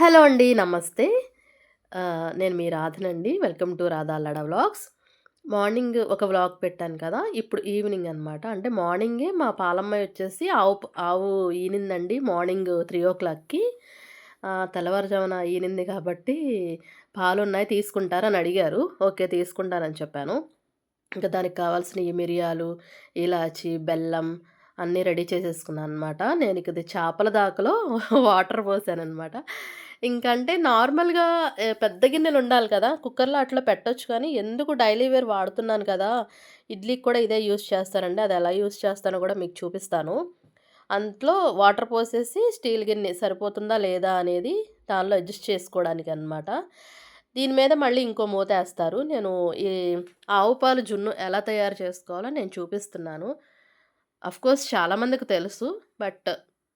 Hello అండి. నమస్తే. నేను మీ రాధనండి. Welcome to Radha Allada vlogs. Morning ఒక వ్లాగ్ పెట్టాను కదా! ఇప్పుడు ఈవినింగ్ అనమాట. అంటే మార్నింగే మా పాలమ్మాయి వచ్చేసి ఆవు ఆవు ఈనిందండి మార్నింగ్ త్రీ ఓ క్లాక్కి తెల్లవారుజామున ఈనింది కాబట్టి పాలు ఉన్నాయి తీసుకుంటారని అడిగారు. ఓకే. తీసుకుంటానని చెప్పాను. ఇంకా దానికి కావాల్సినయి మిరియాలు, ఇలాచి, బెల్లం అన్నీ రెడీ చేసేసుకున్నాను అనమాట నేను ఇది చేపల దాకలో వాటర్ పోసాను అనమాట ఇంకంటే నార్మల్‌గా పెద్ద గిన్నెలు ఉండాలి కదా! కుక్కర్‌లో అట్లా పెట్టొచ్చు కానీ, ఎందుకు డైలీ వేర్ వాడుతున్నాను కదా! ఇడ్లీకి కూడా ఇదే యూస్ చేస్తానండి. అది ఎలా యూజ్ చేస్తానో కూడా మీకు చూపిస్తాను. అందులో వాటర్ పోసేసి స్టీల్ గిన్నె సరిపోతుందా లేదా అనేది దానిలో అడ్జస్ట్ చేసుకోవడానికనమాట. దీని మీద మళ్ళీ ఇంకో మూత వేస్తారు నేను ఈ ఆవు పాలు జున్ను ఎలా తయారు చేసుకోవాలో నేను చూపిస్తున్నాను. అఫ్‌కోర్స్ చాలామందికి తెలుసు. బట్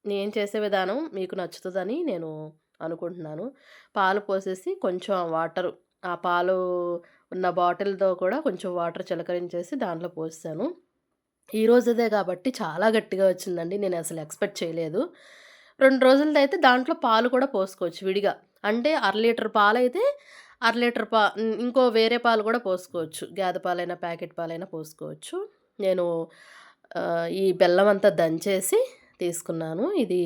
నేను చేసే విధానం మీకు నచ్చుతుందని నేను అనుకుంటున్నాను. పాలు పోసేసి కొంచెం వాటర్ ఆ పాలు ఉన్న బాటిల్‌తో కూడా కొంచెం వాటర్ చిలకరించేసి దాంట్లో పోస్తాను ఈ రోజుదే కాబట్టి చాలా గట్టిగా వచ్చిందండి. నేను అసలు ఎక్స్‌పెక్ట్ చేయలేదు. రెండు రోజులది అయితే దాంట్లో పాలు కూడా పోసుకోవచ్చు విడిగా. అంటే అర లీటర్ పాలైతే అర లీటర్ పా ఇంకో వేరే పాలు కూడా పోసుకోవచ్చు. గేదె పాలైనా, ప్యాకెట్ పాలైనా పోసుకోవచ్చు. నేను ఈ బెల్లం అంతా దంచేసి తీసుకున్నాను. ఇది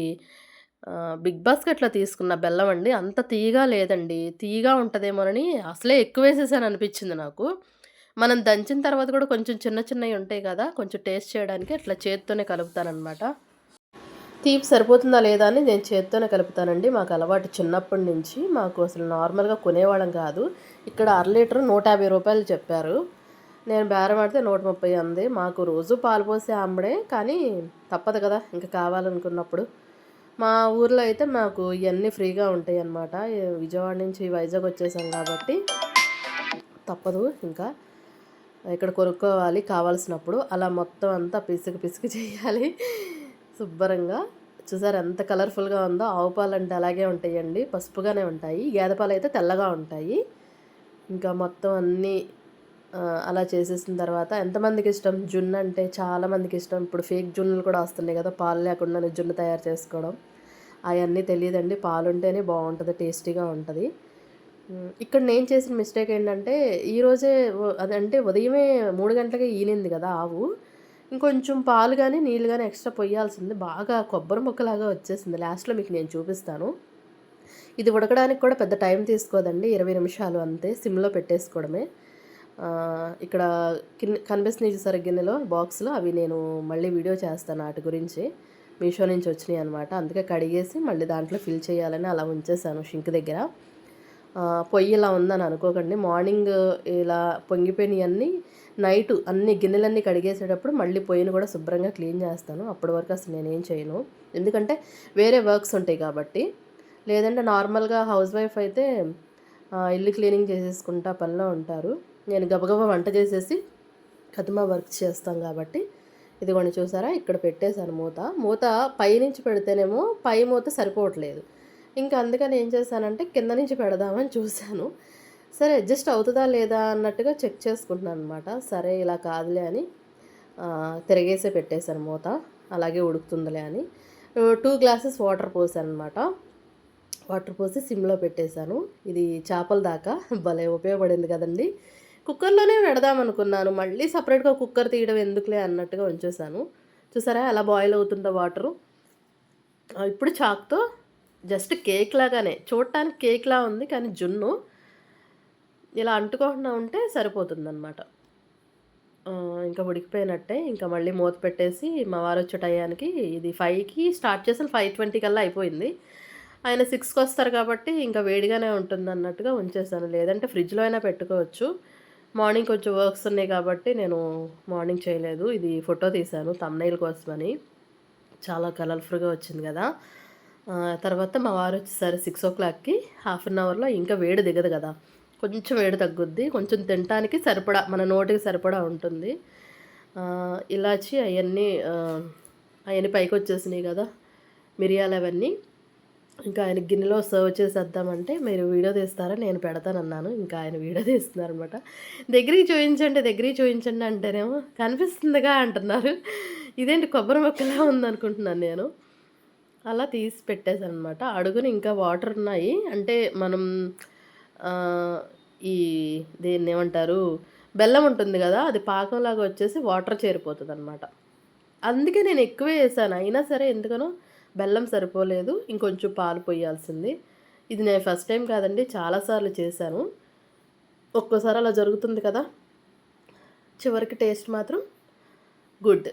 బిగ్ బాస్కెట్‌లో తీసుకున్న బెల్లం అండి. అంత తీయగా లేదండి. తీయగా ఉంటుందేమోనని అసలే ఎక్కువ వేసేసాను అనిపించింది నాకు. మనం దంచిన తర్వాత కూడా కొంచెం చిన్న చిన్నవి ఉంటాయి కదా! కొంచెం టేస్ట్ చేయడానికి అట్లా చేత్తోనే కలుపుతాననమాట. తీపి సరిపోతుందా లేదా అని నేను చేత్తోనే కలుపుతానండి. మాకు అలవాటు చిన్నప్పటి నుంచి. మాకు అసలు నార్మల్‌గా కొనేవాళ్ళం కాదు. ఇక్కడ అర లీటర్ నూట యాభై రూపాయలు చెప్పారు. నేను బేరమాడితే 130 అంది. మాకు రోజు పాలు పోసే ఆమెడే. కానీ తప్పదు కదా! ఇంకా కావాలనుకున్నప్పుడు. మా ఊర్లో అయితే మాకు ఇవన్నీ ఫ్రీగా ఉంటాయన్నమాట. అన్నమాట విజయవాడ నుంచి వైజాగ్ వచ్చేసాం కాబట్టి తప్పదు ఇంకా. ఇక్కడ కొనుక్కోవాలి కావాల్సినప్పుడు. అలా మొత్తం అంతా పిసికి పిసికి చేయాలి. శుభ్రంగా. చూసారు ఎంత కలర్‌ఫుల్‌గా ఉందో! ఆవు అంటే అలాగే ఉంటాయండి. పసుపుగానే ఉంటాయి. గేదె పాలు అయితే తెల్లగా ఉంటాయి. ఇంకా మొత్తం అన్నీ అలా చేసేసిన తర్వాత ఎంతమందికి ఇష్టం జున్ను అంటే చాలామందికి ఇష్టం ఇప్పుడు ఫేక్ జున్నులు కూడా వస్తున్నాయి కదా! పాలు లేకుండానే జున్ను తయారు చేసుకోవడం. అవన్నీ తెలియదండి పాలుంటేనే బాగుంటుంది టేస్టీగా ఉంటుంది ఇక్కడ నేను చేసిన మిస్టేక్ ఏంటంటే ఈరోజే అదంటే ఉదయమే మూడు గంటలకే ఈనింది కదా ఆవు. ఇంకొంచెం పాలు కానీ నీళ్ళు కానీ ఎక్స్‌ట్రా పొయ్యాల్సింది. బాగా కొబ్బరి ముక్కలాగా వచ్చేసింది. లాస్ట్‌లో మీకు నేను చూపిస్తాను. ఇది ఉడకడానికి కూడా పెద్ద టైం తీసుకోదండి. 20 నిమిషాలు అంతే. సిమ్‌లో పెట్టేసుకోవడమే. ఇక్కడ కిన్ కనిపిస్తున్నాయి చూసారా గిన్నెలో బాక్స్‌లో అవి నేను మళ్ళీ వీడియో చేస్తాను వాటి గురించి. మీషో నుంచి వచ్చినాయి అనమాట అందుకే కడిగేసి మళ్ళీ దాంట్లో ఫిల్ చేయాలని అలా ఉంచేసాను షింక్ దగ్గర. పొయ్యి ఇలా ఉందని అనుకోకండి. మార్నింగ్ ఇలా పొంగిపోయినవన్నీ నైట్ అన్ని గిన్నెలన్నీ కడిగేసేటప్పుడు మళ్ళీ పొయ్యిని కూడా శుభ్రంగా క్లీన్ చేస్తాను. అప్పటి వరకు అసలు నేనేం చేయను. ఎందుకంటే వేరే వర్క్స్ ఉంటాయి కాబట్టి. లేదంటే నార్మల్‌గా హౌస్ వైఫ్ అయితే ఇల్లు క్లీనింగ్ చేసేసుకుంటా పనిలో ఉంటారు. నేను గబగబా వంట చేసేసి కదమ వర్క్ చేస్తాం కాబట్టి ఇదిగోండి చూసారా ఇక్కడ పెట్టేశాను మూత. మూత పైనుంచి పెడితేనేమో పై మూత సరిపోవట్లేదు. ఇంకా అందుకని ఏం చేశానంటే కింద నుంచి పెడదామని చూశాను సరే అడ్జస్ట్ అవుతుందా లేదా అన్నట్టుగా చెక్ చేసుకుంటున్నాను అనమాట సరే ఇలా కాదులే అని తిరగేసే పెట్టేశాను మూత. అలాగే ఉడుకుతుందిలే అని. టూ గ్లాసెస్ వాటర్ పోసాను అనమాట వాటర్ పోసి సిమ్‌లో పెట్టేశాను ఇది చేపల దాకా భలే ఉపయోగపడింది కదండీ! కుక్కర్‌లోనే పెడదాం అనుకున్నాను మళ్ళీ సపరేట్గా కుక్కర్ తీయడం ఎందుకులే అన్నట్టుగా ఉంచేసాను. చూసారా ఎలా బాయిల్ అవుతుందో వాటరు. ఇప్పుడు చాక్‌తో జస్ట్ కేక్ లాగానే చూడటానికి కేక్‌లా ఉంది. కానీ జున్ను ఇలా అంటుకోకుండా ఉంటే సరిపోతుందనమాట. ఇంకా ఉడికిపోయినట్టే. ఇంకా మళ్ళీ మూత పెట్టేసి మా వచ్చే టయానికి ఇది ఫైవ్కి స్టార్ట్ చేసే ఫైవ్ ట్వంటీ కల్లా అయిపోయింది. ఆయన సిక్స్కి వస్తారు కాబట్టి ఇంకా వేడిగానే ఉంటుంది అన్నట్టుగా ఉంచేసాను. లేదంటే ఫ్రిడ్జ్‌లో అయినా పెట్టుకోవచ్చు. మార్నింగ్ కొంచెం వర్క్స్ ఉన్నాయి కాబట్టి నేను మార్నింగ్ చేయలేదు. ఇది ఫోటో తీశాను తమ్నైల్ కోసమని. చాలా కలర్‌ఫుల్‌గా వచ్చింది కదా! తర్వాత మా వారు వచ్చేసారి సిక్స్ ఓ క్లాక్కి హాఫ్ అన్ అవర్‌లో ఇంకా వేడి దిగదు కదా! కొంచెం వేడి తగ్గుద్ది. కొంచెం తినటానికి సరిపడా మన నోటికి సరిపడా ఉంటుంది. ఇలాచి అవన్నీ అవన్నీ పైకి వచ్చేసినాయి కదా! మిరియాలు అవన్నీ ఇంకా ఆయన గిన్నెలో సర్వ్ చేసేద్దామంటే మీరు వీడియో తీస్తారా? నేను పెడతానన్నాను. ఇంకా ఆయన వీడియో తీస్తున్నారనమాట. దగ్గరికి చూపించండి దగ్గరికి చూపించండి అంటేనేమో కనిపిస్తుందిగా అంటున్నారు. ఇదేంటి కొబ్బరి మొక్కలా ఉందనుకుంటున్నాను నేను. అలా తీసి పెట్టేసాననమాట. అడుగున ఇంకా వాటర్ ఉన్నాయి. అంటే మనం ఈ దేన్ని ఏమంటారు బెల్లం ఉంటుంది కదా అది పాకంలాగా వచ్చేసి వాటర్ చేరిపోతదనమాట. అందుకే నేను ఎక్కువే వేసాను అయినా సరే ఎందుకనో బెల్లం సరిపోలేదు. ఇంకొంచెం పాలు పోయాల్సింది ఇది నేను ఫస్ట్ టైం కాదండి. చాలా సార్లు చేశాను. ఒక్కోసారి అలా జరుగుతుంది కదా! చివరికి టేస్ట్ మాత్రం గుడ్.